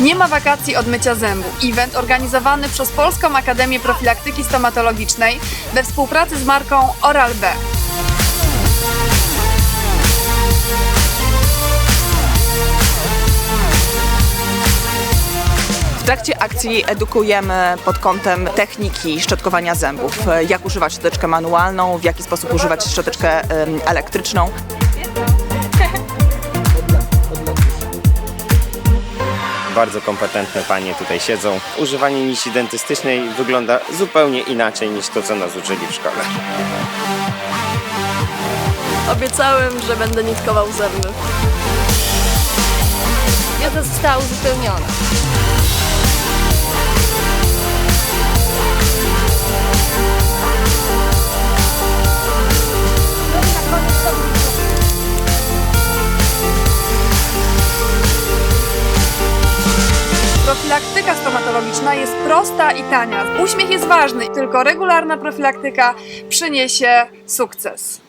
Nie ma wakacji od mycia zębów. Event organizowany przez Polską Akademię Profilaktyki Stomatologicznej we współpracy z marką Oral-B. W trakcie akcji edukujemy pod kątem techniki szczotkowania zębów. Jak używać szczoteczkę manualną, w jaki sposób używać szczoteczkę elektryczną. Bardzo kompetentne panie tutaj siedzą. Używanie nici dentystycznej wygląda zupełnie inaczej niż to, co nas uczyli w szkole. Obiecałem, że będę nitkował zęby. Wiedza została uzupełniona. Profilaktyka stomatologiczna jest prosta i tania. Uśmiech jest ważny, tylko regularna profilaktyka przyniesie sukces.